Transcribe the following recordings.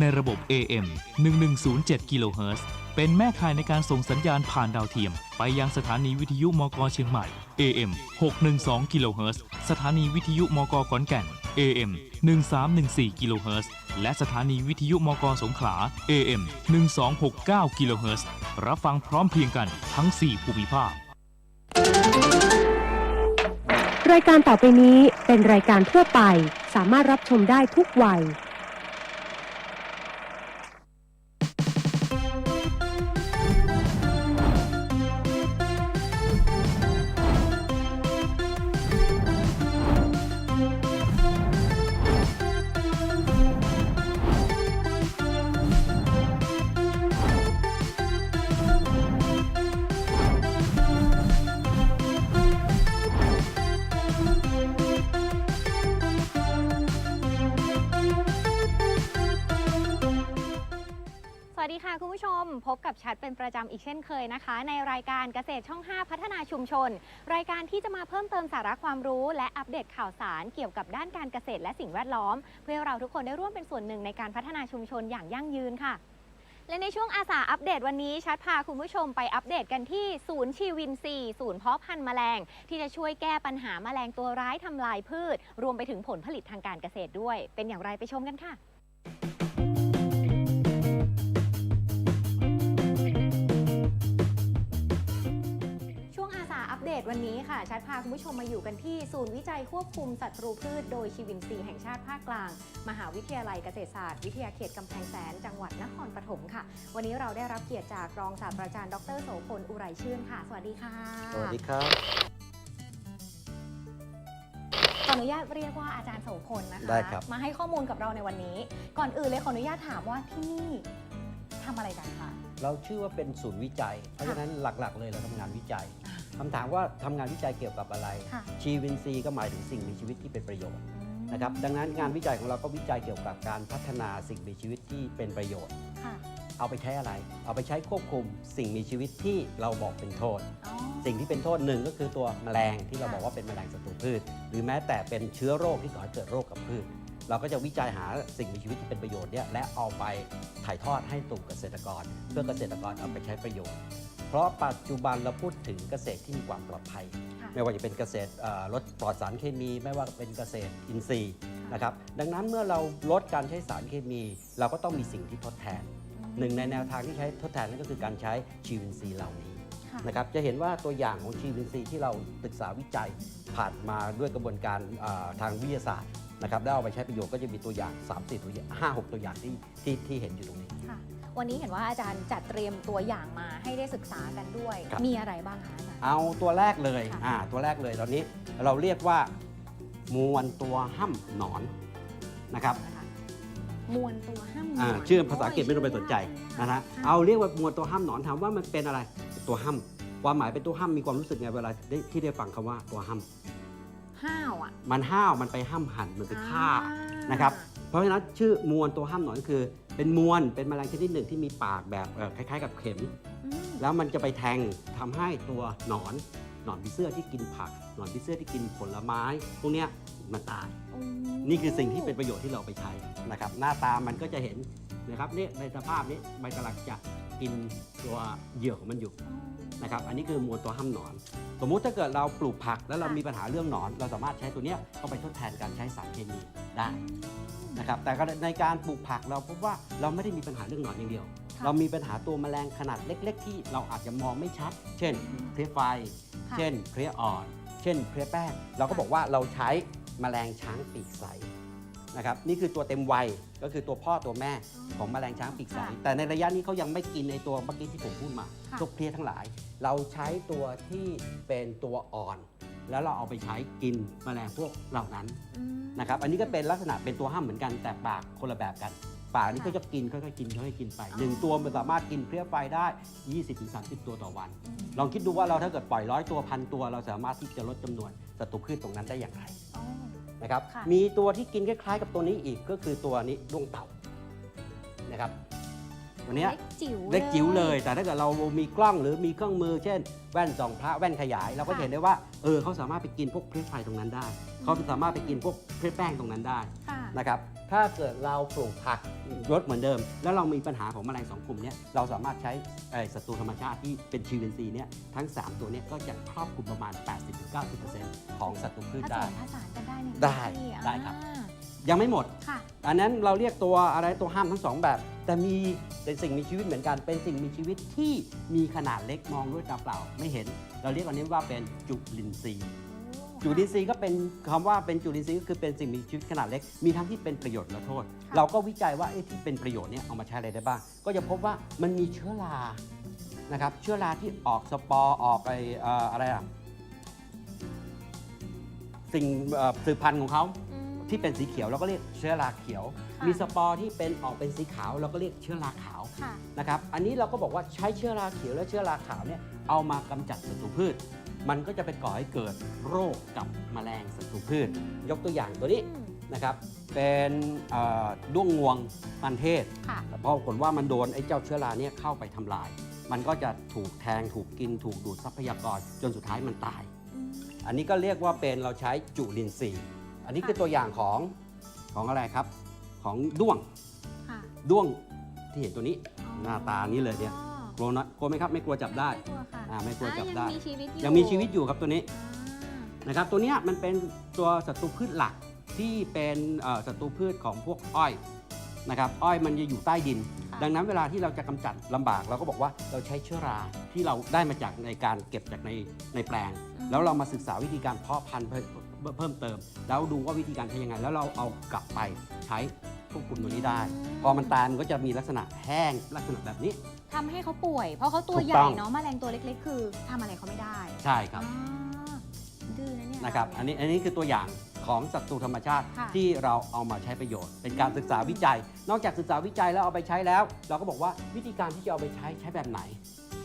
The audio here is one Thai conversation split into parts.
ในระบบ AM 1107กิโลเฮิรตซ์เป็นแม่ข่ายในการส่งสัญญาณผ่านดาวเทียม ไปยังสถานีวิทยุมกเชียงใหม่ AM 612กิโลเฮิรตซ์สถานีวิทยุมกขอนแก่น AM 1314กิโลเฮิรตซ์และสถานีวิทยุมกสงขลา AM 1269กิโลเฮิรตซ์รับฟังพร้อมเพรียงกันทั้ง 4 ภูมิภาค รายการต่อไปนี้เป็นรายการทั่วไป สามารถรับชมได้ทุกวัย ค่ะคุณผู้ชม พบกับชัดเป็นประจำอีกเช่นเคยนะคะ ในรายการเกษตรช่อง 5 พัฒนาชุมชน รายการที่จะมาเพิ่มเติมสาระความรู้ และอัปเดตข่าวสารเกี่ยวกับด้านการเกษตรและสิ่งแวดล้อม เพื่อเราทุกคนได้ร่วมเป็นส่วนหนึ่งในการพัฒนาชุมชนอย่างยั่งยืนค่ะ และในช่วงอาสาอัปเดตวันนี้ ชัดพาคุณผู้ชมไปอัปเดตกันที่ศูนย์ชีวินซีศูนย์เพาะพันธุ์แมลง ที่จะช่วยแก้ปัญหาแมลงตัวร้ายทำลายพืช รวมไปถึงผลผลิตทางการเกษตรด้วย เป็นอย่างไรไปชมกันค่ะ เดตวันนี้ค่ะชัดพาคุณผู้ชมมาอยู่กันที่ศูนย์วิจัยควบคุมศัตรูพืช โดยชีวินซีแห่งชาติภาคกลาง มหาวิทยาลัยเกษตรศาสตร์ วิทยาเขตกำแพงแสน จังหวัดนครปฐมค่ะ วันนี้เราได้รับเกียรติจากรองศาสตราจารย์ดรโสพลอุไรชื่นค่ะ สวัสดีค่ะ สวัสดีครับขออนุญาตเรียกว่าอาจารย์โสพลนะคะได้ครับ มาให้ข้อมูลกับเราในวันนี้ ก่อนอื่นเลยขออนุญาตถามว่าที่นี่ทำอะไรกันคะเราชื่อว่าเป็นศูนย์วิจัย เพราะฉะนั้นหลักๆ เลยเราทำงานวิจัยอ่าคำถามว่าทำงานวิจัยเกี่ยวกับอะไร ค่ะ ชีวินซีย์ก็หมายถึงสิ่งมีชีวิตที่เป็นประโยชน์อืมนะครับ ดังนั้นงานวิจัยของเราก็วิจัยเกี่ยวกับการพัฒนาสิ่งมีชีวิตที่เป็นประโยชน์ ค่ะเอาไปใช้อะไร เอาไปใช้ควบคุมสิ่งมีชีวิตที่เราบอกเป็นโทษ อ๋อ สิ่งที่เป็นโทษหนึ่งก็คือตัวแมลงที่เราค่ะ บอกว่าเป็นแมลงศัตรูพืช หรือแม้แต่เป็นเชื้อโรคที่ก่อให้เกิดโรคกับพืช เราก็จะวิจัยหาสิ่งมีชีวิตที่เป็นประโยชน์เนี่ยและเอาไปถ่ายทอดให้สู่เกษตรกร เพื่อเกษตรกรเอาไปใช้ประโยชน์ เพราะปัจจุบันเราพูดถึงเกษตรที่มีความปลอดภัยค่ะไม่ว่าจะเป็นเกษตรเอ่อลดปลอดสารเคมี ไม่ว่าเป็นเกษตรอินทรีย์ค่ะนะครับดังนั้นเมื่อเราลดการใช้สารเคมี เราก็ต้องมีสิ่งที่ทดแทน หนึ่งในแนวทางที่ใช้ทดแทนนั่นก็คือการใช้ชีวินซีย์เหล่านี้ค่ะนะครับจะเห็นว่าตัวอย่างของชีวินซีย์ที่เราศึกษาวิจัยผ่านมาด้วยกระบวนการอ่าทางวิทยาศาสตร์นะครับแล้วเอาไปใช้ประโยชน์ก็จะมีตัวอย่าง 3 4 ตัวอย่าง5 6 ตัวอย่างที่ที่ที่เห็นอยู่ตรงนี้ค่ะ วันนี้เห็นว่าอาจารย์จัดเตรียมตัวอย่างมาให้ได้ศึกษากันด้วย ครับ มีอะไรบ้างคะอาจารย์ เอาตัวแรกเลยค่ะ อ่าตัวแรกเลยตอนนี้เราเรียกว่ามวลตัวห้ำหนอนนะครับนะคะมวลตัวห้ามหนอ่าอนชื่อภาษาอังกฤษไม่ต้องไปสนใจนะฮะค่ะเอาเรียกว่ามวลตัวห้ำหนอนถามว่ามันเป็นอะไรตัวห้ำความหมายเป็นตัวห้ำมีความรู้สึกไงเวลาได้ที่ได้ฟังคำว่าตัวห้ำห้าวอะมันห้าวมันไปห้ำหั่นมันไปฆ่าอ่นะครับ เพราะฉะนั้นชื่อมวลตัวห้ามหนอนคือ เป็นมวลเป็นแมลงชนิดหนึ่งที่มีปากแบบเอ่อคล้าย ๆ กับเข็ม อืมแล้วมันจะไปแทงทำให้ตัวหนอนหนอนผีเสื้อที่กินผัก หนอนผีเสื้อที่กินผลไม้พวกเนี้ยมันตายอืมนี่คือสิ่งที่เป็นประโยชน์ที่เราเอาไปใช้นะครับ หน้าตามันก็จะเห็นนะครับนี่ในสภาพนี้มันกำลังจะกินตัวเหยื่อของมันอยู่อ๋อนะครับ อันนี้คือมวลตัวห้ามหนอน สมมุติถ้าเกิดเราปลูกผักแล้วเราค่ะมีปัญหาเรื่องหนอน เราสามารถใช้ตัวเนี้ยเข้าไปทดแทนการใช้สารเคมีได้ นะครับแต่ก็ในการปลูกผักเราพบว่าเราไม่ได้มีปัญหาเรื่องหนอนอย่างเดียวค่ะเรามีปัญหาตัวแมลงขนาดเล็ก ๆ ที่เราอาจจะมองไม่ชัด เช่นเพลี้ยไฟค่ะเช่นเพลี้ยอ่อน เช่นเพลี้ยแป้งเราก็บอกว่าเราใช้แมลงช้างปีกใสนะครับนี่คือตัวเต็มวัยก็คือตัวพ่อตัวแม่ของแมลงช้างปีกใสค่ะแต่ในระยะนี้เขายังไม่กินในตัวเมื่อกี้ที่ผมพูดมาค่ะพวกเพลี้ยทั้งหลาย เราใช้ตัวที่เป็นตัวอ่อน แล้วเราเอาไปใช้กินแมลงพวกเหล่านั้นอืม นะครับ อันนี้ก็เป็นลักษณะเป็นตัวห้ามเหมือนกันแต่ปากคนละแบบกัน ปากนี่ค่ะก็จะกินค่อยๆกินค่อยๆกินไปอ๋อ หนึ่งตัวมันสามารถกินเพลี้ยไฟได้ 20-30 ตัวต่อวันอืมลองคิดดูว่าเราถ้าเกิดปล่อยร้อยตัวพันตัวเราสามารถที่จะลดจำนวนศัตรูพืชตรงนั้นได้อย่างไรอ๋อ นะครับ ค่ะ มีตัวที่กินคล้ายๆ กับตัวนี้อีกก็คือตัวนี้ดวงเต่านะครับ ตัวเนี้ยเล็กจิ๋วเล็กจิ๋วเลย แต่ถ้าเกิดเรามีกล้องหรือมีเครื่องมือ เช่น แว่นส่องพระแว่นขยาย เราก็ค่ะเห็นได้ว่าเออเขาสามารถไปกินพวกเพลี้ยไฟตรงนั้นได้ เขาสามารถไปกินพวกเพลี้ยแป้งตรงนั้นได้ค่ะนะครับถ้าเกิดเราปลูกผักรดเหมือนเดิม แล้วเรามีปัญหาของแมลงสองกลุ่มเนี้ยเราสามารถใช้ไอ้ศัตรูธรรมชาติที่เป็นชีวอินทรีย์เนี่ยทั้ง 3 ตัวเนี้ยก็จะครอบคลุมประมาณ 80-90%ของศัตรูพืชผสได้ มผสานกันได้ในได้พื้นที่ได้ครับอ่า ยังไม่หมด ค่ะ อันนั้นเราเรียกตัวอะไรตัวห้ามทั้งสองแบบ แต่มีเป็นสิ่งมีชีวิตเหมือนกัน เป็นสิ่งมีชีวิตที่มีขนาดเล็กมองด้วยตาเปล่าไม่เห็น เราเรียกอันนี้ว่าเป็นจุลินทรีย์ จุลินทรีย์ก็เป็นคำว่าเป็นจุลินทรีย์ก็คือเป็นสิ่งมีชีวิตขนาดเล็ก มีทั้งที่เป็นประโยชน์และโทษะเราก็วิจัยว่าไอ้ที่เป็นประโยชน์เนี่ยเอามาใช้อะไรได้บ้าง ก็จะพบว่ามันมีเชื้อรานะครับเชื้อราที่ออกสปอร์ออกไอเอ่ออะไรอะสิ่งเอ่อสืบพันธุ์ของเขาอืม ที่เป็นสีเขียวเราก็เรียกเชื้อราเขียวค่ะมีสปอร์ที่เป็นออกเป็นสีขาวเราก็เรียกเชื้อราขาวค่ะ นะครับอันนี้เราก็บอกว่าใช้เชื้อราเขียวและเชื้อราขาวเนี่ยเอามากำจัดศัตรูพืช มันก็จะไปก่อให้เกิดโรคกับแมลงศัตรูพืช ยกตัวอย่างตัวนี้อืมนะครับเป็นเอ่อด้วงงวงมันเทศ ค่ะเพราะผลว่ามันโดนไอ้เจ้าเชื้อราเนี่ยเข้าไปทำลาย มันก็จะถูกแทงถูกกินถูกดูดทรัพยากรจนสุดท้ายมันตาย อืม อันนี้ก็เรียกว่าเป็นเราใช้จุลินทรีย์ อันนี้คือตัวอย่างของของอะไรครับ ของด้วงค่ะด้วงที่เห็นตัวนี้อ๋อหน้าตานี้เลยเนี่ยกลัวนะกลัวไหมครับไม่กลัวจับได้ม่กลัวค่ะอ่าไม่กลัวจับอ่าได้ยังมีชีวิตอยู่ยังมีชีวิตอยู่ครับตัวนี้ อ่านะครับตัวเนี้ยมันเป็นตัวศัตรูพืชหลักที่เป็นเอ่อศัตรูพืชของพวกอ้อยนะครับอ้อยมันจะอยู่ใต้ดิน ค่ะดังนั้นเวลาที่เราจะกำจัดลำบากเราก็บอกว่าเราใช้เชื้อราที่เราได้มาจากในการเก็บจากในในแปลง อืม แล้วเรามาศึกษาวิธีการเพาะพันธุ์ เพิ่มเพิ่มเติม แล้วดูว่าวิธีการใช้ยังไง แล้วเราเอากลับไปใช้ควบคุมตัวนี้ได้ พอมันตายมันก็จะมีลักษณะแห้งลักษณะแบบนี้ ทำให้เขาป่วย เพราะเขาตัวถูกใหต้ญ่อง เนาะแมลงตัวเล็กๆ คือทำอะไรเขาไม่ได้ใช่ครับ อ่าดื้อนะเนี่ยนะครับเาอันนี้ อันนี้คือตัวอย่างของศัตรูธรรมชาติค่ะ ที่เราเอามาใช้ประโยชน์ เป็นการศึกษาวิจัย นอกจากศึกษาวิจัยแล้วเอาไปใช้แล้ว เราก็บอกว่าวิธีการที่จะเอาไปใช้ใช้แบบไหน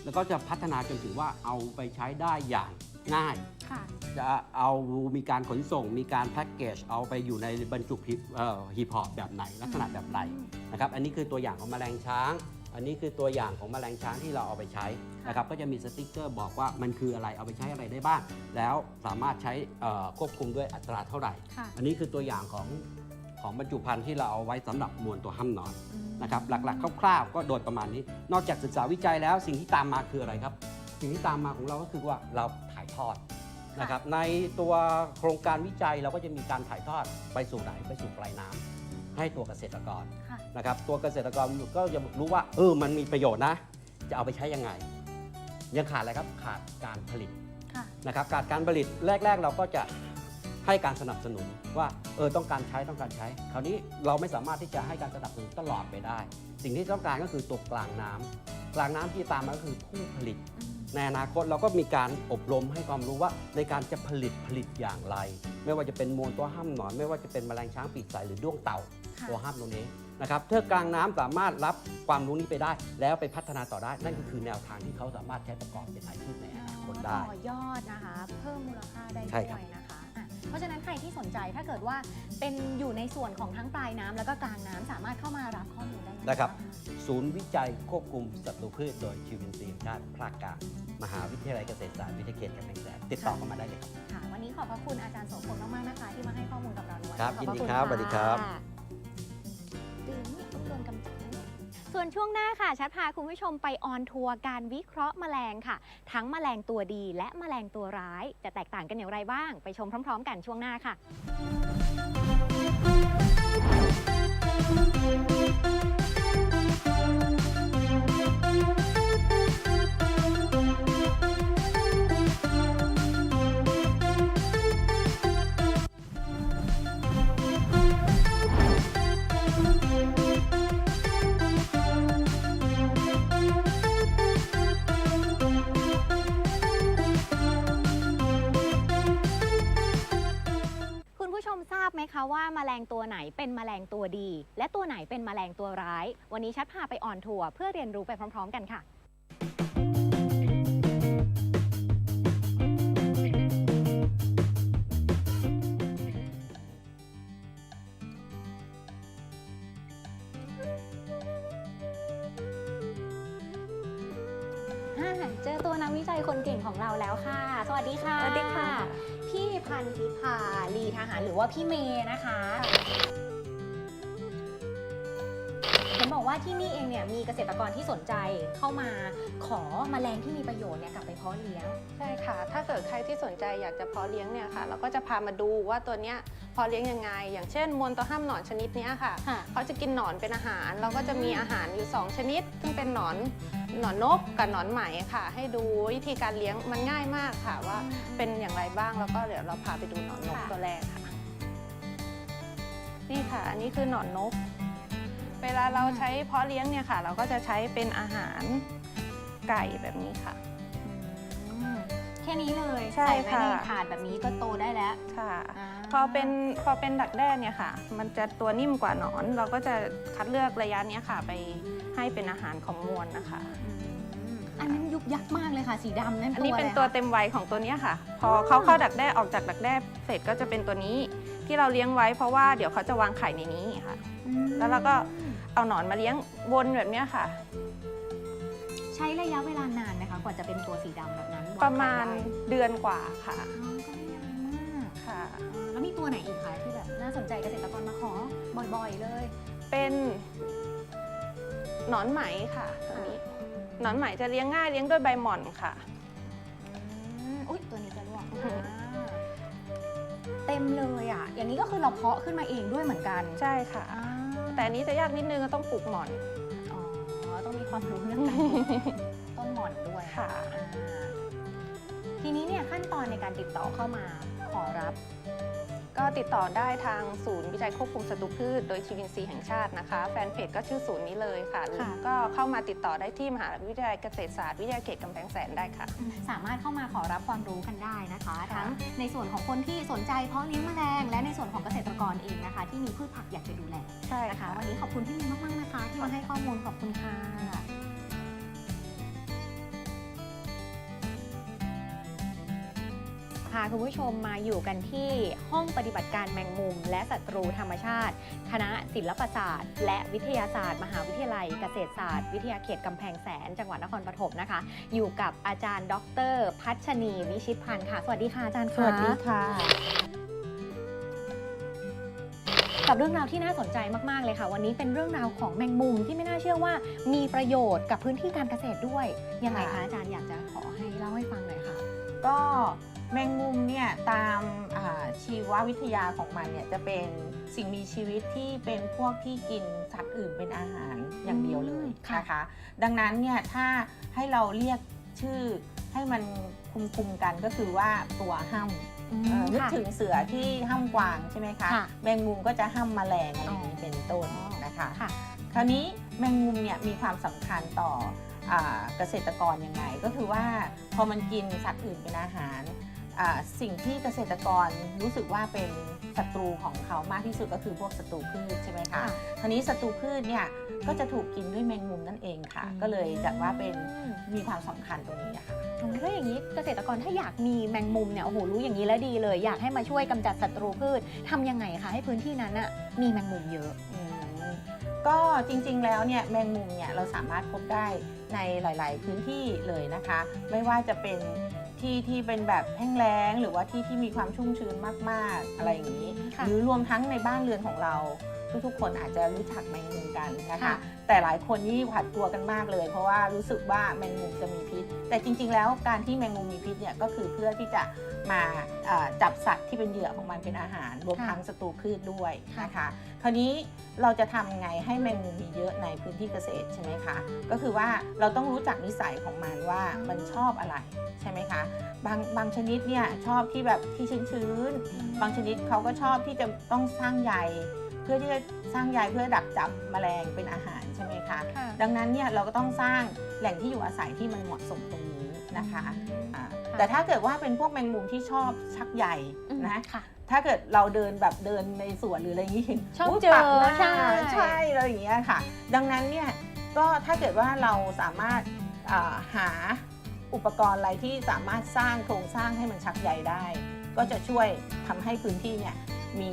แล้วก็จะพัฒนาจนถึงว่าเอาไปใช้ได้อย่าง ง่าย ค่ะ จะเอามีการขนส่งมีการแพ็กเกจเอาไปอยู่ในบรรจุหีบเอ่อหีบห่อแบบไหนลักษณะแบบใดนะครับอันนี้คือตัวอย่างของแมลงช้าง อันนี้คือตัวอย่างของแมลงช้างที่เราเอาไปใช้นะครับก็จะมีสติกเกอร์บอกว่ามันคืออะไรเอาไปใช้อะไรได้บ้าง แล้วสามารถใช้เอ่อควบคุมด้วยอัตราเท่าไหร่ ค่ะ อันนี้คือตัวอย่างของของบรรจุภัณฑ์ที่เราเอาไว้สำหรับมวลตัวห้ำนอนอืมนะครับหลักๆคร่าวๆ ก็โดยประมาณนี้ นอกจากศึกษาวิจัยแล้วสิ่งที่ตามมาคืออะไรครับ สิ่งที่ตามมาของเราก็คือว่าเราถ่ายทอดนะครับในตัวโครงการวิจัยเราก็จะมีการถ่ายทอดไปสู่ไหนไปสู่ปลายน้ำให้ตัวเกษตรกรค่ะนะครับตัวเกษตรกรก็จะรู้ว่าเออมันมีประโยชน์นะ จะเอาไปใช้ยังไง ยังขาดอะไรครับขาดการผลิตค่ะนะครับการการผลิตแรก ๆ เราก็จะให้การสนับสนุนว่าเออต้องการใช้ต้องการใช้ คราวนี้เราไม่สามารถที่จะให้การสนับสนุนตลอดไปได้ สิ่งที่ต้องการก็คือตัวกลางน้ำกลางน้ำที่ตามมาก็คือผู้ผลิตอืม ในอนาคตเราก็มีการอบรมให้ความรู้ว่าในการจะผลิตผลิตอย่างไร ไม่ว่าจะเป็นมวลตัวห้ามหนอน ไม่ว่าจะเป็นแมลงช้างปีกใสหรือด้วงเต่าค่ะตัวห้ามตรงนี้นะครับถ้ากลางน้ำสามารถรับความรู้นี้ไปได้ แล้วไปพัฒนาต่อได้ นั่นก็คือแนวทางที่เขาสามารถใช้ประกอบเป็นอาชีพในอนาคตได้ต่อยอดนะคะ เพิ่มมูลค่าได้ใช่ด้ครับวยนะคะอะ เพราะฉะนั้นใครที่สนใจถ้าเกิดว่าเป็นอยู่ในส่วนของทั้งปลายน้ำแล้วก็กลางน้ำสามารถเข้ามารับข้อมูลได้ยังงได้ครับางะศูนย์วิจัยควบคุมศัตรูพืชโดยชีวินทรีย์แห่งชาติภาคกลางมหาวิทยาลัยเกษตรศาสตร์วิทยาเขตกำแพงแสนติดต่อเข้ามาได้เลยครับ ค่ะ วันนี้ขอบพระคุณอาจารย์โสพลมากๆนะคะ ที่มาให้ข้อมูลกับเราในวันนี้ครับขอยินพะดีคุณครับะสวัสดีครับดื่มต้องโดนกำจัดนะเนี่ย ส่วนช่วงหน้าค่ะ ชัดพาคุณผู้ชมไปออนทัวร์การวิเคราะห์แมลงค่ะ ทั้งแมลงตัวดีและแมลงตัวร้าย จะแตกต่างกันอย่างไรบ้าง ไปชมพร้อม ๆ กันช่วงหน้าค่ะ บไหมคะว่าแมลงตัวไหนเป็นแมลงตัวดี และตัวไหนเป็นแมลงตัวร้าย วันนี้ชัดพาไปออนทัวร์เพื่อเรียนรู้ไปพร้อม ๆ กันค่ะ อ่าเจอตัวนักวิจัยคนเก่งของเราแล้วค่ะ สวัสดีค่ะ สวัสดีค่ะ พี่พันธิพาลีทหารหรือว่าพี่เมย์นะคะ ว่าที่นี่เองเนี่ยมีเกษตรกรที่สนใจเข้ามาขอแมลงที่มีประโยชน์เนี่ยกลับไปเพาะเลี้ยง ใช่ค่ะ ถ้าเกิดใครที่สนใจอยากจะเพาะเลี้ยงเนี่ยค่ะ เราก็จะพามาดูว่าตัวเนี้ยเพาะเลี้ยงยังไง อย่างเช่นมวลตัวห้ามหนอนชนิดเนี้ยค่ะ ค่ะเขาจะกินหนอนเป็นอาหาร เราก็จะมีอาหารอยู่ 2 ชนิด ซึ่งเป็นหนอนหนอนนกกับหนอนไหมค่ะ ให้ดูวิธีการเลี้ยงมันง่ายมากค่ะว่าเป็นอย่างไรบ้างแล้วก็เดี๋ยวเราพาไปดูหนอนนกค่ะ ตัวแรกค่ะ นี่ค่ะ อันนี้คือหนอนนกเวลาเราใช้เพาะเลี้ยงเนี่ยค่ะ เราก็จะใช้เป็นอาหารไก่แบบนี้ค่ะ อืมแค่นี้เลยใช่ใส่ไว้ในค่ะถาดแบบนี้ก็โตได้แล้วค่ะาพอเป็นพอเป็นดักแด้เนี่ยค่ะ มันจะตัวนิ่มกว่าหนอน เราก็จะคัดเลือกระยะเนี้ยค่ะ ไปให้เป็นอาหารของมวลนะคะ อืมอันนั้นยุบยักษ์มากเลยค่ะ สีดำนั่นอันนี้เป็นะไรตัวคะ เต็มวัยของตัวเนี้ยค่ะพอออเขาเข้าดักแด้ออกจากดักแด้เสร็จก็จะเป็นตัวนี้ที่เราเลี้ยงไว้เพราะว่าเดี๋ยวเขาจะวางไข่ในนี้ค่ะอืมแล้วเราก็ เอาหนอนมาเลี้ยงวนแบบเนี้ยค่ะ ใช้ระยะเวลานานไหมคะ กว่าจะเป็นตัวสีดำแบบนั้นวงประมาณไข่ได้เดือนกว่าค่ะอ๋อก็ไม่นานมากค่ะ อ่าแล้วมีตัวไหนอีกคะที่แบบน่าสนใจเกษตรกรมาขอบ่อยๆเลย เป็นหนอนไหมค่ะตัวนี้หนอนไหมจะเลี้ยงง่ายเลี้ยงด้วยใบหม่อนค่ะ อืมอุ้ยตัวนี้จะลวกอ่าเต็มเลยอะ อย่างนี้ก็คือเราเพาะขึ้นมาเองด้วยเหมือนกันใช่ค่ะ อ่า แต่อันนี้จะยากนิดนึงก็ต้องปลูกหม่อน อ๋อ ต้องมีความรู้เรื่องการปลูกต้นหม่อนด้วยค่ะ อ่าทีนี้เนี่ยขั้นตอนในการติดต่อเข้ามาขอรับ ก็ติดต่อได้ทางศูนย์วิจัยควบคุมศัตรูพืช โดยชีวินซีย์แห่งชาตินะคะ แฟนเพจก็ชื่อศูนย์นี้เลยค่ะหรือค่ะก็เข้ามาติดต่อได้ที่มหาวิทยาลัยเกษตรศาสตร์วิทยาเขตกำแพงแสนได้ค่ะ สามารถเข้ามาขอรับความรู้กันได้นะคะค่ะทั้งในส่วนของคนที่สนใจเพาะเลี้ยงแมลง และในส่วนของเกษตรกรเองนะคะ ที่มีพืชผักอยากจะดูแลใช่นะคะค่ะวันนี้ขอบคุณพี่มินมากๆนะคะ ที่มาให้ข้อมูลขอบคุณค่ะาคุณผู้ชมมาอยู่กันที่ห้องปฏิบัติการแมงมุม และศัตรูธรรมชาติ คณะศิลปศาสตร์ และวิทยาศาสตร์ มหาวิทยาลัยเกษตรศาสตร์ วิทยาเขตกำแพงแสน จังหวัดนครปฐมนะคะ อยู่กับอาจารย์ ดร พัชนีวิชิตพันธ์ค่ะ สวัสดีค่ะอาจารย์สวัสดีค่ะกับเรื่องราวที่น่าสนใจมาก ๆ เลยค่ะ วันนี้เป็นเรื่องราวของแมงมุมที่ไม่น่าเชื่อว่ามีประโยชน์กับพื้นที่การเกษตรด้วย ยังไงคะค่ะอาจารย์อยากจะขอให้เล่าให้ฟังหน่อยค่ะ ก็ แมงมุมเนี่ยตามอ่าชีววิทยาของมันเนี่ยจะเป็นสิ่งมีชีวิตที่เป็นพวกที่กินสัตว์อื่นเป็นอาหารอย่างเดียวเลยค่ะนะคะ ดังนั้นเนี่ยถ้าให้เราเรียกชื่อให้มันคุมคุมๆกันก็คือว่าตัวห้ำเอ่อนึกค่ะถึงเสือที่ห้ำกวางใช่ไหมคะค่ะแมงมุมก็จะห้ำแมลงอะไรอย่างนี้เป็นต้นนะคะค่ะคราวนี้แมงมุมเนี่ยมีความสำคัญต่ออา เกษตรกรยังไง ก็คือว่าพอมันกินสัตว์อื่นเป็นอาหารอ่าสิ่งที่เกษตรกรรู้สึกว่าเป็นศัตรูของเขามากที่สุดก็คือพวกศัตรูพืชใช่ไหมคะค่ะคราวนี้ศัตรูพืชเนี่ยก็จะถูกกินด้วยแมงมุมนั่นเองค่ะ ก็เลยจัดว่าเป็นอืมมีความสำคัญตรงนี้ค่ะโอ้ยแล้วอย่างนี้เกษตรกรถ้าอยากมีแมงมุมเนี่ยโอ้โหรู้อย่างนี้แล้วดีเลย อยากให้มาช่วยกำจัดศัตรูพืชทำยังไงคะให้พื้นที่นั้นน่ะมีแมงมุมเยอะอืม ก็จริงๆแล้วเนี่ยแมงมุมเนี่ยเราสามารถพบได้ในหลาย ๆ พื้นที่เลยนะคะ ไม่ว่าจะเป็นที่ที่เป็นแบบแห้งแล้ง หรือว่าที่ที่มีความชุ่มชื้นมากๆอะไรอย่างนี้ ค่ะหรือรวมทั้งในบ้านเรือนของเรา ทุกๆ คนอาจจะรู้จักแมงมุมกันนะคะ ค่ะ แต่หลายคนนี่หวาดกลัวกันมากเลย เพราะว่ารู้สึกว่าแมงมุมจะมีพิษ แต่จริง ๆ แล้วการที่แมงมุมมีพิษเนี่ยก็คือเพื่อที่จะมาเอ่อจับสัตว์ที่เป็นเหยื่อของมันเป็นอาหารรวมค่ะทั้งศัตรูพืชด้วยค่ะนะคะ คราวนี้เราจะทำไงให้แมงมุมมีเยอะในพื้นที่เกษตรใช่ไหมคะ ก็คือว่าเราต้องรู้จักนิสัยของมันว่ามันชอบอะไรใช่ไหมคะ บางบางชนิดเนี่ยชอบที่แบบที่ชื้นๆ บางชนิดเขาก็ชอบที่จะต้องสร้างใยเพื่อที่จะสร้างใยเพื่อดักจับแมลงเป็นอาหารใช่ไหมคะค่ะดังนั้นเนี่ยเราก็ต้องสร้างแหล่งที่อยู่อาศัยที่มันเหมาะสมตรงนี้นะคะอ่าแต่ถ้าเกิดว่าเป็นพวกแมงมุมที่ชอบชักใยอืมนะค่ะ ถ้าเกิดเราเดินแบบเดินในสวนหรืออะไรอย่างนี้เห็นชอบยเจอปักหน้าใช่ ใช่อะไรอย่างเงี้ยค่ะ ดังนั้นเนี่ยก็ถ้าเกิดว่าเราสามารถอ่าหาอุปกรณ์อะไรที่สามารถสร้างโครงสร้างให้มันชักใยได้ ก็จะช่วยทำให้พื้นที่เนี่ยมี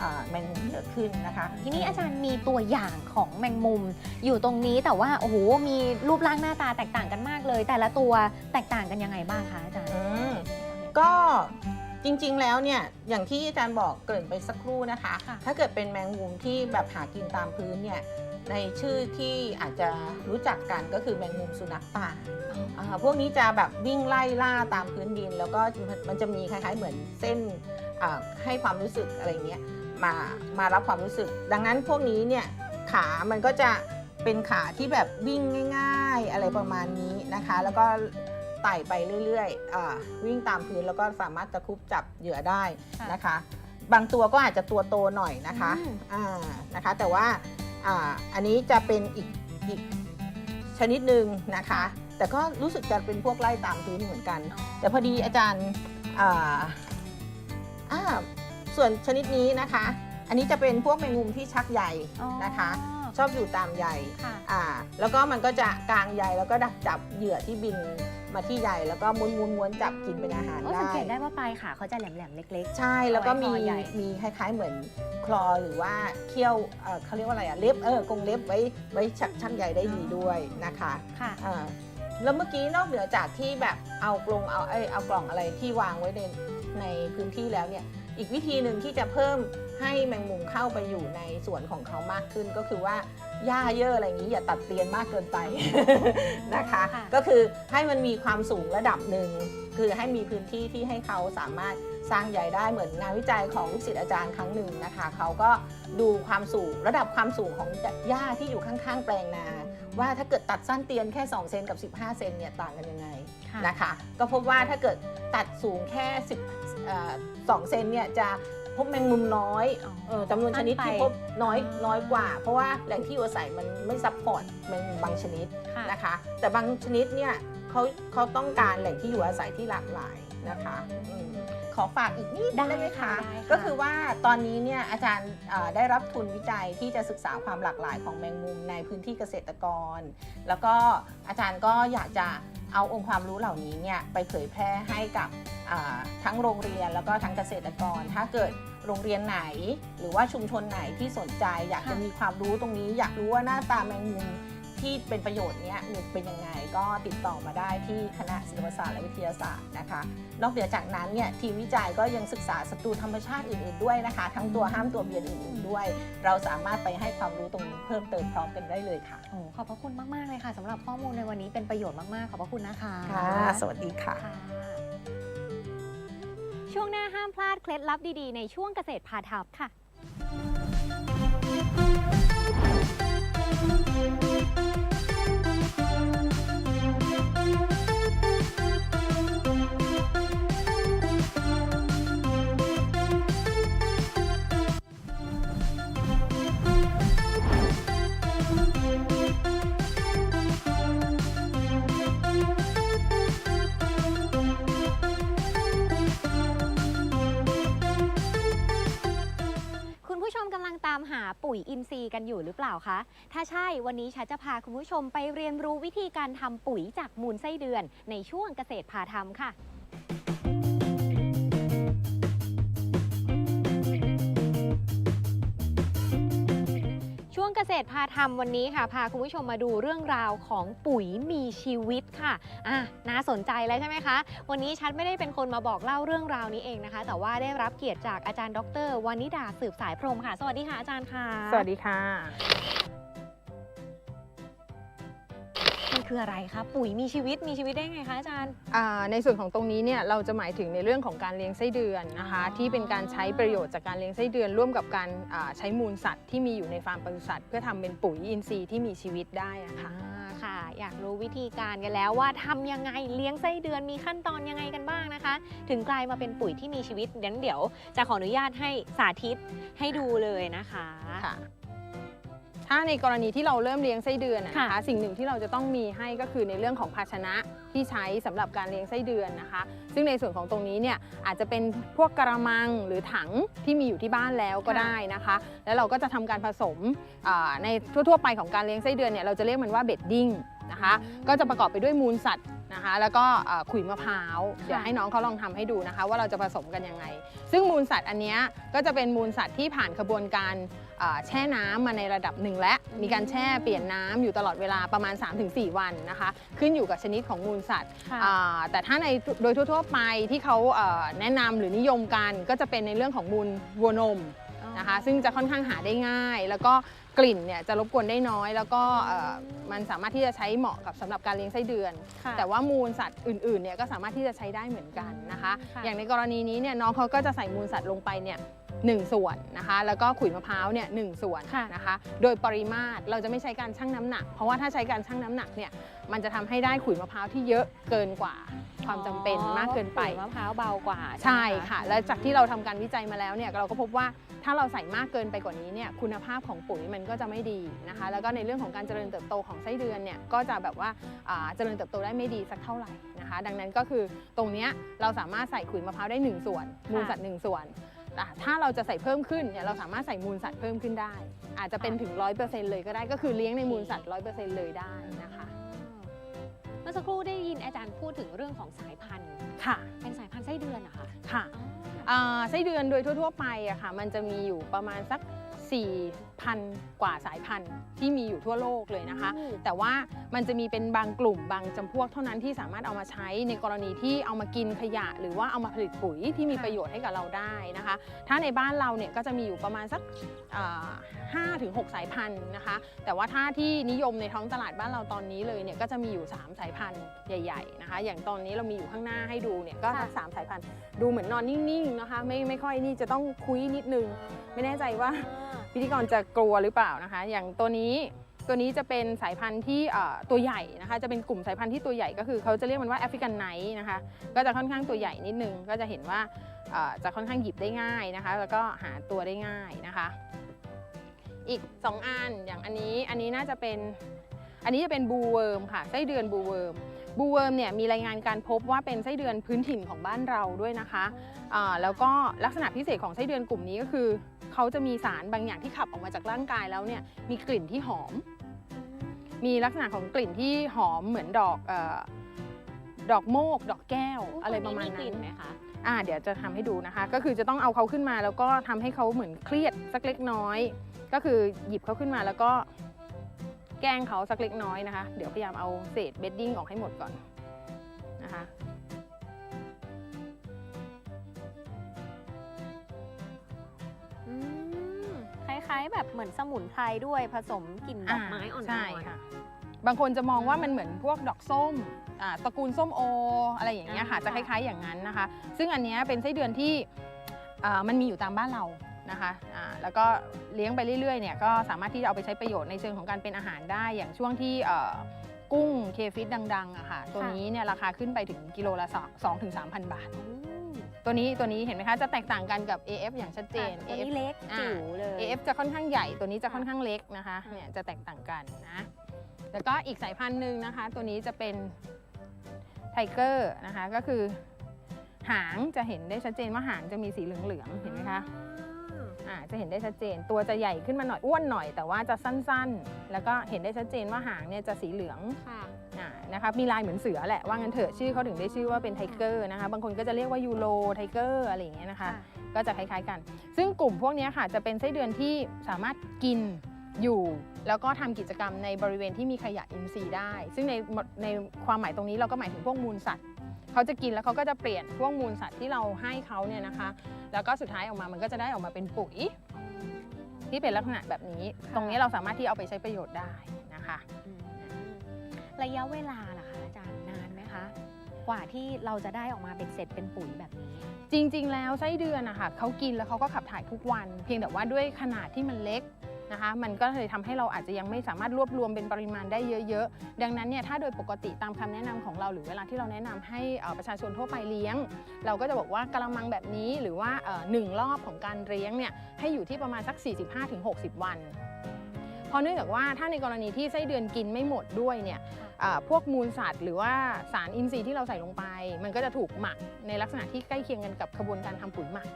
อ่าแมงมุมเยอะขึ้นนะคะ ทีนี้อาจารย์มีตัวอย่างของแมงมุม อยู่ตรงนี้แต่ว่าโอ้โหมีรูปร่างหน้าตาแตกต่างกันมากเลย แต่ละตัวแตกต่างกันยังไงบ้างคะอาจารย์ อืม ก็ จริงๆ แล้วเนี่ยอย่างที่อาจารย์บอกเกริ่นไปสักครู่นะคะ ค่ะ ถ้าเกิดเป็นแมงมุมที่แบบหากินตามพื้นเนี่ยในชื่อที่อาจจะรู้จักกันก็คือแมงมุมสุนัขป่าอ่าพวกนี้จะแบบวิ่งไล่ล่าตามพื้นดิน แล้วก็มันจะมีคล้ายๆเหมือนเส้นอ่าให้ความรู้สึกอะไรเงี้ยมามารับความรู้สึก ดังนั้นพวกนี้เนี่ยขามันก็จะเป็นขาที่แบบวิ่งง่าย ๆ อะไรประมาณนี้นะคะ แล้วก็ ไต่ไปเรื่อยๆอ่าวิ่งตามพื้นแล้วก็สามารถตะครุบจับเหยื่อได้ค่ะนะคะ บางตัวก็อาจจะตัวโตหน่อยนะคะอืมอ่านะคะ แต่ว่าอ่าอันนี้จะเป็นอีกอีกชนิดหนึ่งนะคะ แต่ก็รู้สึกจะเป็นพวกไล่ตามพื้นเหมือนกัน แต่พอดีอาจารย์อ่าอ่าส่วนชนิดนี้นะคะ อันนี้จะเป็นพวกแมงมุมที่ชักใยอ๋อนะคะ ชอบอยู่ตามใยค่ะอ่าแล้วก็มันก็จะกางใยแล้วก็ดักจับเหยื่อที่บิน มาที่ใยแล้วก็ม้วนม้วนม้วนจับกินเป็นอาหารโอ้ได้ สังเกตได้ว่าปลายขาเขาจะแหลมๆ เล็ก ใช่แล้วก็มีเอาไว้คอใหญ่ มีคล้ายๆเหมือนคลอหรือว่าเขี้ยวเอ่อเขาเรียกว่าอะไรอะเล็บเออกรงเล็บไว้ไว้ชักชักใยได้ดีด้วยนะคะๆ ค่ะ อ่าแล้วเมื่อกี้นอกเหนือจากที่แบบเอากรงเอาเอยเอากล่องอะไรที่วางไว้ในในพื้นที่แล้วเนี่ย อีกวิธีหนึ่งที่จะเพิ่มให้แมงมุมเข้าไปอยู่ในสวนของเขามากขึ้นก็คือว่าหญ้าเยอะอะไรอย่างนี้อย่าตัดเตียนมากเกินไป นะคะ ค่ะ ก็คือให้มันมีความสูงระดับหนึ่ง คือให้มีพื้นที่ที่ให้เขาสามารถสร้างใยได้เหมือนงานวิจัยของลูกศิษย์อาจารย์ครั้งหนึ่งนะคะเขาก็ดูความสูงระดับความสูงของหญ้าที่อยู่ข้างๆ แปลงนา ว่าถ้าเกิดตัดสั้นเตียนแค่ 2 เซนกับ 15 เซนเนี่ยต่างกันยังไง ค่ะ นะคะก็พบว่าถ้าเกิดตัดสูงแค่ 10เอ่อ2เซนเนี่ยจะพบแมงมุมน้อยอ๋อเออจำนวนชนิดที่ไปพบน้อยอ๋อน้อยกว่า เพราะว่าแหล่งที่อยู่อาศัยมันไม่ซับพอร์ตแมงมุมบางชนิดค่ะนะคะ แต่บางชนิดเนี่ย เขาเขาต้องการแหล่งที่อยู่อาศัยที่หลากหลายนะคะอืมขอฝากอีกนิดได้ได้ไหมค่ะคะ ได้ค่ะ ก็คือว่าตอนนี้เนี่ยอาจารย์เอ่อได้รับทุนวิจัยที่จะศึกษาความหลากหลายของแมงมุมในพื้นที่เกษตรกร แล้วก็อาจารย์ก็อยากจะเอาองค์ความรู้เหล่านี้เนี่ยไปเผยแพร่ให้กับอ่าทั้งโรงเรียนแล้วก็ทั้งเกษตรกร ถ้าเกิดโรงเรียนไหน หรือว่าชุมชนไหนที่สนใจ อยากจะค่ะมีความรู้ตรงนี้ อยากรู้ว่าหน้าตาแมงมุม ที่เป็นประโยชน์เนี้ยมันเป็นยังไงก็ติดต่อมาได้ที่คณะศิลปศาสตร์และวิทยาศาสตร์นะคะ นอกเหนือจากนั้นเนี่ยทีมวิจัยก็ยังศึกษาศัตรูธรรมชาติอื่นๆด้วยนะคะ ทั้งตัวห้ามตัวเบียดอื่นๆด้วย เราสามารถไปให้ความรู้ตรงนี้เพิ่มเติมพร้อมกันได้เลยค่ะโอ้ขอบพระคุณมากๆเลยค่ะสำหรับข้อมูลในวันนี้เป็นประโยชน์มากๆ ขอบพระคุณนะคะค่ะสวัสดีค่ะค่ะช่วงหน้าห้ามพลาดเคล็ดลับดีๆ ในช่วงเกษตรพาทับค่ะคุณ thank you ปุ๋ยอินทรีย์กันอยู่หรือเปล่าคะ ถ้าใช่วันนี้ฉันจะพาคุณผู้ชมไปเรียนรู้วิธีการทำปุ๋ยจากมูลไส้เดือน ในช่วงเกษตรพาทำค่ะ วงเกษตรพาทำวันนี้ค่ะ พาคุณผู้ชมมาดูเรื่องราวของปุ๋ยมีชีวิตค่ะอะน่าสนใจแล้วใช่ไหมคะ วันนี้ชัดไม่ได้เป็นคนมาบอกเล่าเรื่องราวนี้เองนะคะ แต่ว่าได้รับเกียรติจากอาจารย์ดรวานิดาสืบสายพรมค่ะ สวัสดีค่ะอาจารย์ค่ะ สวัสดีค่ะ มันคืออะไรคะปุ๋ยมีชีวิตมีชีวิตได้ไงคะอาจารย์ อ่าในส่วนของตรงนี้เนี่ยเราจะหมายถึงในเรื่องของการเลี้ยงไส้เดือนนะคะอ๋อ ที่เป็นการใช้ประโยชน์จากการเลี้ยงไส้เดือน ร่วมกับการอ่าใช้มูลสัตว์ที่มีอยู่ในฟาร์มปศุสัตว์เพื่อทำเป็นปุ๋ยอินทรีย์ที่มีชีวิตได้อะค่ะ อ่าค่ะ อยากรู้วิธีการกันแล้วว่าทำยังไงเลี้ยงไส้เดือนมีขั้นตอนยังไงกันบ้างนะคะ ถึงกลายมาเป็นปุ๋ยที่มีชีวิตเดี๋ยวเดี๋ยวจะขออนุญาตให้สาธิตให้ดูเลยนะคะ ค่ะ ถ้าในกรณีที่เราเริ่มเลี้ยงไส้เดือนอะนะคะค่ะสิ่งหนึ่งที่เราจะต้องมีให้ก็คือในเรื่องของภาชนะที่ใช้สำหรับการเลี้ยงไส้เดือนนะคะ ซึ่งในส่วนของตรงนี้เนี่ยอาจจะเป็นพวกกระมังหรือถังที่มีอยู่ที่บ้านแล้วก็ค่ะได้นะคะ แล้วเราก็จะทำการผสมอ่าในทั่วๆไปของการเลี้ยงไส้เดือนเนี่ยเราจะเรียกมันว่าเบดดิ้งนะคะ ก็จะประกอบไปด้วยมูลสัตว์นะคะ แล้วก็อ่าขุยมะพร้าวเดี๋ยวให้น้องเขาลองทำให้ดูนะคะ ว่าเราจะผสมกันยังไง ซึ่งมูลสัตว์อันเนี้ยก็จะเป็นมูลสัตว์ที่ผ่านกระบวนการอ่า แช่น้ำมาในระดับหนึ่งและมีการแช่เปลี่ยนน้ำอยู่ตลอดเวลาประมาณ 3-4 วันนะคะ ขึ้นอยู่กับชนิดของมูลสัตว์ค่ะอ่าแต่ถ้าในโดยทั่ว ๆ ไปที่เขาเอ่อแนะนำหรือนิยมกันก็จะเป็นในเรื่องของมูลวัวนมนะคะซึ่งจะค่อนข้างหาได้ง่าย แล้วก็กลิ่นเนี่ยจะรบกวนได้น้อย แล้วก็เอ่อมันสามารถที่จะใช้เหมาะกับสำหรับการเลี้ยงไส้เดือนค่ะแต่ว่ามูลสัตว์อื่นๆเนี่ยก็สามารถที่จะใช้ได้เหมือนกันนะคะค่ะอย่างในกรณีนี้เนี่ยน้องเขาก็จะใส่มูลสัตว์ลงไปเนี่ย หนึ่งส่วนนะคะ แล้วก็ขุยมะพร้าวเนี่ยหนึ่งส่วนค่ะนะคะ โดยปริมาตรเราจะไม่ใช้การชั่งน้ำหนัก เพราะว่าถ้าใช้การชั่งน้ำหนักเนี่ยมันจะทำให้ได้ขุยมะพร้าวที่เยอะเกินกว่าความจำเป็นมากเกินไปขุยมะพร้าวเบากว่าใช่ไหมค่ะ และจากที่เราทำการวิจัยมาแล้วเนี่ยเราก็พบว่าถ้าเราใส่มากเกินไปกว่านี้เนี่ยคุณภาพของปุ๋ยมันก็จะไม่ดีนะคะ แล้วก็ในเรื่องของการเจริญเติบโตของไส้เดือนเนี่ยก็จะแบบว่าอ่าเจริญเติบโตได้ไม่ดีสักเท่าไหร่นะคะ ดังนั้นก็คือตรงเนี้ยเราสามารถใส่ขุยมะพร้าวได้ 1 ส่วนมูลสัตว์1ส่วนแต่ ถ้าเราจะใส่เพิ่มขึ้นเนี่ยเราสามารถใส่มูลสัตว์เพิ่มขึ้นได้ อาจจะเป็นถึง 100%เลยก็ได้ก็คือเลี้ยงในมูลสัตว์ 100%เลยได้นะคะเมื่อสักครู่ได้ยินอาจารย์พูดถึงเรื่องของสายพันธุ์ค่ะ เป็นสายพันธุ์ไส้เดือนเหรอคะค่ะอ่าไส้เดือนโดยทั่วๆไปอะค่ะ มันจะมีอยู่ประมาณสัก 4,000 กว่าสายพันธุ์ที่มีอยู่ทั่วโลกเลยนะคะอืมแต่ว่ามันจะมีเป็นบางกลุ่มบางจำพวกเท่านั้นที่สามารถเอามาใช้ในกรณีที่เอามากินขยะ หรือว่าเอามาผลิตปุ๋ยที่มีประโยชน์ให้กับเราได้นะคะ ถ้าในบ้านเราเนี่ยก็จะมีอยู่ประมาณสักห้าถึงหกสายพันธุ์นะคะ แต่ว่าถ้าที่นิยมในท้องตลาดบ้านเราตอนนี้เลยเนี่ยก็จะมีอยู่ 3 สายพันธุ์ใหญ่ๆนะคะ อย่างตอนนี้เรามีอยู่ข้างหน้าให้ดูเนี่ยก็สักสามสายพันธุ์ดูเหมือนนอนนิ่งๆนะคะ ไม่ไม่ค่อยนี่จะต้องคุยนิดนึง ไม่แน่ใจว่า พิธีกรจะกลัวหรือเปล่านะคะ อย่างตัวนี้ตัวนี้จะเป็นสายพันธุ์ที่ตัวใหญ่นะคะ จะเป็นกลุ่มสายพันธุ์ที่ตัวใหญ่ก็คือเขาจะเรียกมันว่าแอฟริกันไนท์นะคะ ก็จะค่อนข้างตัวใหญ่นิดนึง ก็จะเห็นว่าจะค่อนข้างหยิบได้ง่ายนะคะ แล้วก็หาตัวได้ง่ายนะคะ อีก 2 อัน อย่างอันนี้ อันนี้น่าจะเป็น อันนี้จะเป็นบูเวิร์มค่ะ ไส้เดือนบูเวิร์มบูเวิร์มเนี่ยมีรายงานการพบว่าเป็นไส้เดือนพื้นถิ่นของบ้านเราด้วยนะคะ แล้วก็ลักษณะพิเศษของไส้เดือนกลุ่มนี้ก็คือ เขาจะมีสารบางอย่างที่ขับออกมาจากร่างกายแล้วเนี่ยมีกลิ่นที่หอม มีลักษณะของกลิ่นที่หอมเหมือนดอกเออดอกโมก ดอกแก้ว อะไรประมาณกนั้ลิ่นนไหมคะอ่าเดี๋ยวจะทำให้ดูนะคะ ก็คือจะต้องเอาเขาขึ้นมาแล้วก็ทำให้เขาเหมือนเครียดสักเล็กน้อย ก็คือหยิบเขาขึ้นมาแล้วก็แกล้งเขาสักเล็กน้อยนะคะ เดี๋ยวพยายามเอาเศษเบดดิ้งออกให้หมดก่อน ล้ายๆ แบบเหมือนสมุนไพรด้วยผสมกลิ่นดอกไม้อ่อนๆใช่ค่ะ บางคนจะมองว่ามันเหมือนพวกดอกส้มอ่าตระกูลส้มโอ อะไรอย่างเงี้ยค่ะอ่าจะคล้ายๆอย่างนั้นนะคะ ซึ่งอันเนี้ยเป็นไส้เดือนที่อ่ามันมีอยู่ตามบ้านเรานะคะอ่าแล้วก็เลี้ยงไปเรื่อยๆเนี่ยก็สามารถที่จะเอาไปใช้ประโยชน์ในเชิงของการเป็นอาหารได้ อย่างช่วงที่เอ่อกุ้งเคฟิตดังๆอะค่ะ ตัวนี้เนี่ยราคาขึ้นไปถึงกิโลละ2ถึง3,000 บาทอืม ตัวนี้ตัวนี้เห็นไหมคะจะแตกต่างกันกับ AF อย่างชัดเจน ตัวนี้เล็กอ่าจิ๋วเลย AF จะค่อนข้างใหญ่ตัวนี้จะค่ะค่อนข้างเล็กนะคะค่ะ เนี่ยจะแตกต่างกันนะแล้วก็อีกสายพันธุ์หนึ่งนะคะ ตัวนี้จะเป็นไทเกอร์นะคะก็คือ หางจะเห็นได้ชัดเจนว่าหางจะมีสีเหลืองๆเห็นไหมคะอ่าจะเห็นได้ชัดเจน ตัวจะใหญ่ขึ้นมาหน่อยอ้วนหน่อยแต่ว่าจะสั้นๆ แล้วก็เห็นได้ชัดเจนว่าหางเนี่ยจะสีเหลืองค่ะอ่านะคะมีลายเหมือนเสือแหละว่างั้นเถอะชื่อเขาถึงได้ชื่อว่าเป็นไทเกอร์นะคะบางคนก็จะเรียกว่ายูโรไทเกอร์อะไรอย่างเงี้ยนะคะ ก็จะคล้ายๆกัน ซึ่งกลุ่มพวกเนี้ยค่ะจะเป็นไส้เดือนที่สามารถกินอยู่แล้วก็ทำกิจกรรมในบริเวณที่มีขยะอินทรีย์ได้ ซึ่งในในความหมายตรงนี้เราก็หมายถึงพวกมูลสัตว์ เขาจะกินแล้วเขาก็จะเปลี่ยนพวกมูลสัตว์ที่เราให้เขาเนี่ยนะคะ แล้วก็สุดท้ายออกมามันก็จะได้ออกมาเป็นปุ๋ย ที่เป็นลักษณะแบบนี้ ตรงนี้เราสามารถที่เอาไปใช้ประโยชน์ได้นะคะอืมระยะเวลาล่ะคะอาจารย์นานไหมคะ กว่าที่เราจะได้ออกมาเป็นเสร็จเป็นปุ๋ยแบบนี้ จริง ๆ แล้วไส้เดือนนะคะเขากินแล้วเขาก็ขับถ่ายทุกวัน เพียงแต่ว่าด้วยขนาดที่มันเล็ก นะคะ มันก็เลยทำให้เราอาจจะยังไม่สามารถรวบรวมเป็นปริมาณได้เยอะๆ ดังนั้นเนี่ยถ้าโดยปกติตามคำแนะนำของเราหรือเวลาที่เราแนะนำให้เอ่อประชาชนทั่วไปเลี้ยง เราก็จะบอกว่ากระมังแบบนี้หรือว่าเอ่อหนึ่งรอบของการเลี้ยงเนี่ยให้อยู่ที่ประมาณสัก 45-60 วันเพราะเนื่องจากว่าถ้าในกรณีที่ไส้เดือนกินไม่หมดด้วยเนี่ยอ่าพวกมูลสัตว์หรือว่าสารอินทรีย์ที่เราใส่ลงไป มันก็จะถูกหมักในลักษณะที่ใกล้เคียงกันกับกระบวนการทำปุ๋ยหมัก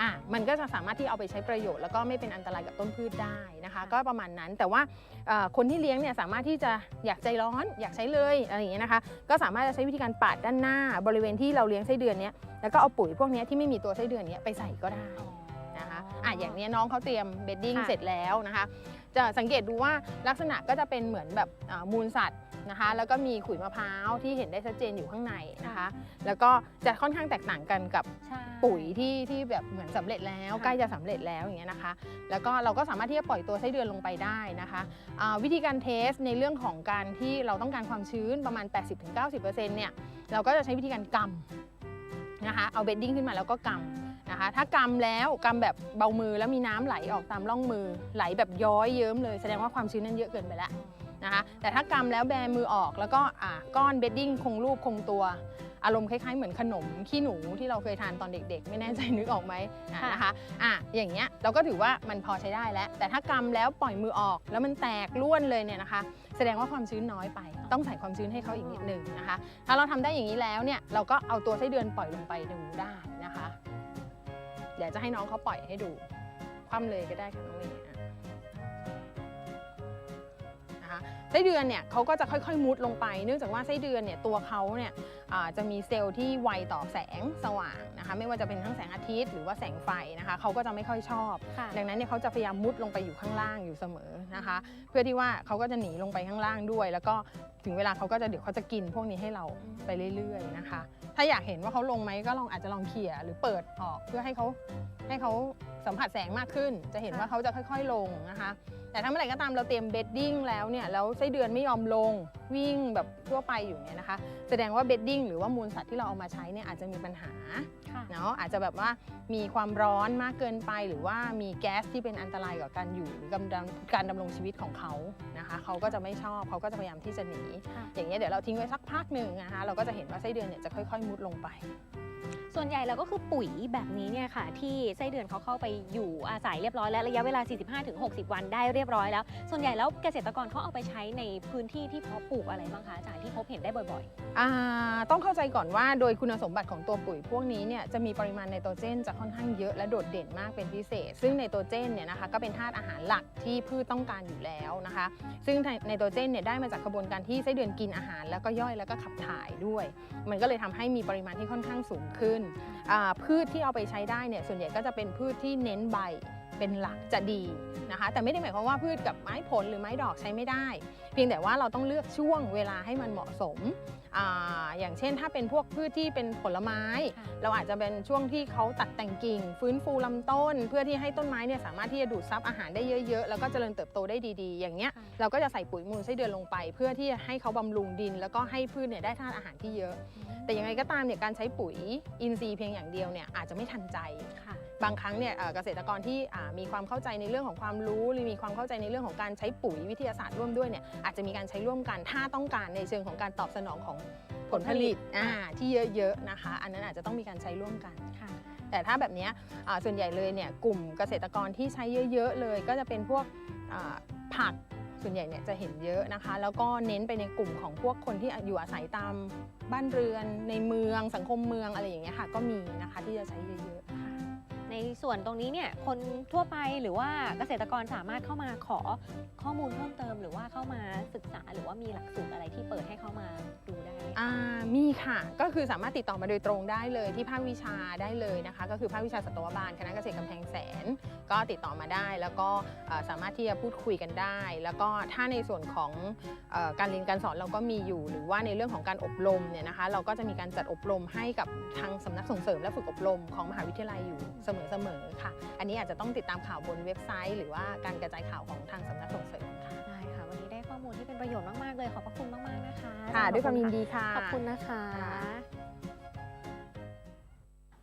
อะมันก็จะสามารถที่เอาไปใช้ประโยชน์แล้วก็ไม่เป็นอันตรายกับต้นพืชได้นะคะ ก็ประมาณนั้นแต่ว่าเอ่อคนที่เลี้ยงเนี่ยสามารถที่จะอยากใจร้อนอยากใช้เลยอะไรอย่างเงี้ยนะคะ ก็สามารถจะใช้วิธีการปาดด้านหน้า บริเวณที่เราเลี้ยงไส้เดือนเนี้ยแล้วก็เอาปุ๋ยพวกเนี้ยที่ไม่มีตัวไส้เดือนเนี้ยไปใส่ก็ได้นะคะอะอย่างเนี้ยน้องเขาเตรียมเบดดิ้งค่ะเสร็จแล้วนะคะ จะสังเกตดูว่าลักษณะก็จะเป็นเหมือนแบบอ่ามูลสัตว์ นะคะ แล้วก็มีขุยมะพร้าวที่เห็นได้ชัดเจนอยู่ข้างในนะคะ แล้วก็จะค่อนข้างแตกต่างกันกับใช่ ปุ๋ยที่ที่แบบเหมือนสำเร็จแล้วค่ะ ใกล้จะสำเร็จแล้วอย่างเงี้ยนะคะ แล้วก็เราก็สามารถที่จะปล่อยตัวไส้เดือนลงไปได้นะคะอ่าวิธีการเทสในเรื่องของการที่เราต้องการความชื้นประมาณ 80-90%เนี่ยเราก็จะใช้วิธีการกำนะคะเอาเบดดิ้งขึ้นมาแล้วก็กำนะคะถ้ากำแล้วกำแบบเบามือแล้วมีน้ำไหลออกตามร่องมือไหลแบบย้อยเยิ้มเลย แสดงว่าความชื้นนั้นเยอะเกินไปแล้ว นะคะแต่ถ้ากำแล้วแบมือออกแล้วก็อ่าก้อนเบดดิ้งคงรูปคงตัว อารมณ์คล้ายๆเหมือนขนมขี้หนูที่เราเคยทานตอนเด็กๆ ไม่แน่ใจนึกออกไหมะนะคะอะอย่างเงี้ยเราก็ถือว่ามันพอใช้ได้แล้ว แต่ถ้ากำแล้วปล่อยมือออก แล้วมันแตกล้วนเลยเนี่ยนะคะ แสดงว่าความชื้นน้อยไป ต้องใส่ความชื้นให้เขาอีกนิดหนึ่งนะคะถ้าเราทำได้อย่างนี้แล้วเนี่ยเราก็เอาตัวไส้เดือนปล่อยลงไปดูได้นะคะเดี๋ยวจะให้น้องเขาปล่อยให้ดูคว่ำเลยก็ได้ค่ะน้องเมย์ ไส้เดือนเนี่ยเขาก็จะค่อยๆมุดลงไป เนื่องจากว่าไส้เดือนเนี่ยตัวเขาเนี่ยอ่าจะมีเซลล์ที่ไวต่อแสงสว่างนะคะไม่ว่าจะเป็นทั้งแสงอาทิตย์หรือว่าแสงไฟนะคะเขาก็จะไม่ค่อยชอบค่ะดังนั้นเนี่ยเขาจะพยายามมุดลงไปอยู่ข้างล่างอยู่เสมอนะคะ เพื่อที่ว่าเขาก็จะหนีลงไปข้างล่างด้วย แล้วก็ถึงเวลาเขาก็จะเดี๋ยวเขาจะกินพวกนี้ให้เราไปเรื่อยๆนะคะ ถ้าอยากเห็นว่าเขาลงไหมก็ลองอาจจะลองเขี่ยหรือเปิดออกเพื่อให้เขา ให้เขาสัมผัสแสงมากขึ้น จะเห็นว่าเขาจะค่อยๆลงนะคะ แต่ถ้าเมื่อไหร่ก็ตามเราเตรียมเบดดิ้งแล้วเนี่ยแล้วไส้เดือนไม่ยอมลงวิ่งแบบทั่วไปอยู่เนี่ยนะคะ แสดงว่าเบดดิ้งหรือว่ามูลสัตว์ที่เราเอามาใช้เนี่ยอาจจะมีปัญหาค่ะเนาะอาจจะแบบว่ามีความร้อนมากเกินไป หรือว่ามีแก๊สที่เป็นอันตรายกับการอยู่หรือการดำการดำรงชีวิตของเขานะคะเขาก็จะไม่ชอบเขาก็จะพยายามที่จะหนีค่ะอย่างเงี้ยเดี๋ยวเราทิ้งไว้สักพักหนึ่งนะคะเราก็จะเห็นว่าไส้เดือนเนี่ยจะค่อย ๆ มุดลงไปส่วนใหญ่แล้วก็คือปุ๋ยแบบนี้เนี่ยค่ะ ที่ไส้เดือนเขาเข้าไปอยู่อาศัยเรียบร้อยแล้วระยะเวลา 45-60 วันได้เรียบร้อยแล้ว ส่วนใหญ่แล้วเกษตรกรเขาเอาไปใช้ในพื้นที่ที่เพาะปลูกอะไรบ้างคะอาจารย์ที่พบเห็นได้บ่อยอ่าต้องเข้าใจก่อนว่าโดยคุณสมบัติของตัวปุ๋ยพวกนี้เนี่ยจะมีปริมาณไนโตรเจนจะค่อนข้างเยอะและโดดเด่นมากเป็นพิเศษ ซึ่งไนโตรเจนเนี่ยนะคะก็เป็นธาตุอาหารหลักที่พืชต้องการอยู่แล้วนะคะ ซึ่งไนโตรเจนเนี่ยได้มาจากกระบวนการที่ไส้เดือนกินอาหาร แล้วก็ย่อยแล้วก็ขับถ่ายด้วย มันก็เลยทำให้มีปริมาณที่ค่อนข้างสูงขึ้นอ่าพืชที่เอาไปใช้ได้เนี่ยส่วนใหญ่ก็จะเป็นพืชที่เน้นใบเป็นหลักจะดีนะคะ แต่ไม่ได้หมายความว่าพืชกับไม้ผลหรือไม้ดอกใช้ไม่ได้ เพียงแต่ว่าเราต้องเลือกช่วงเวลาให้มันเหมาะสม อาอย่างเช่นถ้าเป็นพวกพืชที่เป็นผลไม้ค่ะเราอาจจะเป็นช่วงที่เขาตัดแต่งกิ่ง ฟื้นฟูลำต้น เพื่อที่ให้ต้นไม้เนี่ยสามารถที่จะดูดซับอาหารได้เยอะๆ แล้วก็เจริญเติบโตได้ดีๆ อย่างเงี้ยค่ะเราก็จะใส่ปุ๋ยมูลไส้เดือนลงไป เพื่อที่จะให้เขาบำรุงดิน แล้วก็ให้พืชเนี่ยได้ธาตุอาหารที่เยอะๆแต่ยังไงก็ตามเนี่ยการใช้ปุ๋ยอินทรีย์เพียงอย่างเดียวเนี่ยอาจจะไม่ทันใจค่ะ บางครั้งเนี่ยเอ่อเกษตรกรที่อ่ามีความเข้าใจในเรื่องของความรู้ หรือมีความเข้าใจในเรื่องของการใช้ปุ๋ยวิทยาศาสตร์ร่วมด้วยเนี่ยอาจจะมีการใช้ร่วมกันถ้าต้องการในเชิงของการตอบสนองของผลผลิตอ่าที่เยอะๆนะคะ อันนั้นอาจจะต้องมีการใช้ร่วมกันค่ะแต่ถ้าแบบเนี้ยอ่าส่วนใหญ่เลยเนี่ยกลุ่มเกษตรกรที่ใช้เยอะๆเลย ก็จะเป็นพวกอ่าผักส่วนใหญ่เนี่ยจะเห็นเยอะนะคะ แล้วก็เน้นไปในกลุ่มของพวกคนที่อยู่อาศัยตามบ้านเรือนในเมืองสังคมเมืองอะไรอย่างเงี้ยค่ะก็มีนะคะที่จะใช้เยอะๆ ในส่วนตรงนี้เนี่ยคนทั่วไปหรือว่าเกษตรกรสามารถเข้ามาขอข้อมูลเพิ่มเติม หรือว่าเข้ามาศึกษาหรือว่ามีหลักสูตรอะไรที่เปิดให้เข้ามาดูได้ไหมอ่ามีค่ะ ก็คือสามารถติดต่อมาโดยตรงได้เลยที่ภาควิชาได้เลยนะคะ ก็คือภาควิชาสัตวบาลคณะเกษตรกำแพงแสน ก็ติดต่อมาได้ แล้วก็สามารถที่จะพูดคุยกันได้ แล้วก็ถ้าในส่วนของอการเรียนการสอนเราก็มีอยู่ หรือว่าในเรื่องของการอบรมเนี่ยนะคะ เราก็จะมีการจัดอบรมให้กับทางสำนักส่งเสริมและฝึกอบรมของมหาวิทยาลัยอยู่เสมอๆค่ะ อันนี้อาจจะต้องติดตามข่าวบนเว็บไซต์ หรือว่าการกระจายข่าวของทางสำนักส่งเสริมค่ะได้ค่ะ วันนี้ได้ข้อมูลที่เป็นประโยชน์มาก ๆ เลย ขอบพระคุณมาก ๆ นะคะค่ะสำหรับด้วยความยินดีค่ะ ขอบคุณนะคะค่ะ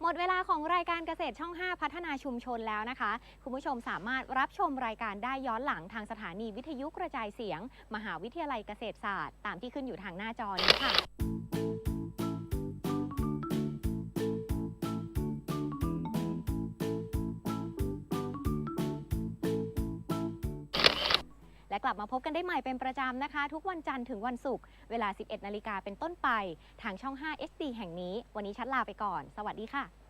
หมดเวลาของรายการเกษตรช่อง 5 พัฒนาชุมชนแล้วนะคะ คุณผู้ชมสามารถรับชมรายการได้ย้อนหลังทางสถานีวิทยุกระจายเสียง มหาวิทยาลัยเกษตรศาสตร์ ตามที่ขึ้นอยู่ทางหน้าจอนี้ค่ะ และกลับมาพบกันได้ใหม่เป็นประจำนะคะ ทุกวันจันทร์ถึงวันศุกร์เวลา 11 นาฬิกาเป็นต้นไป ทางช่อง 5 SD แห่งนี้ วันนี้ชัดลาไปก่อน สวัสดีค่ะ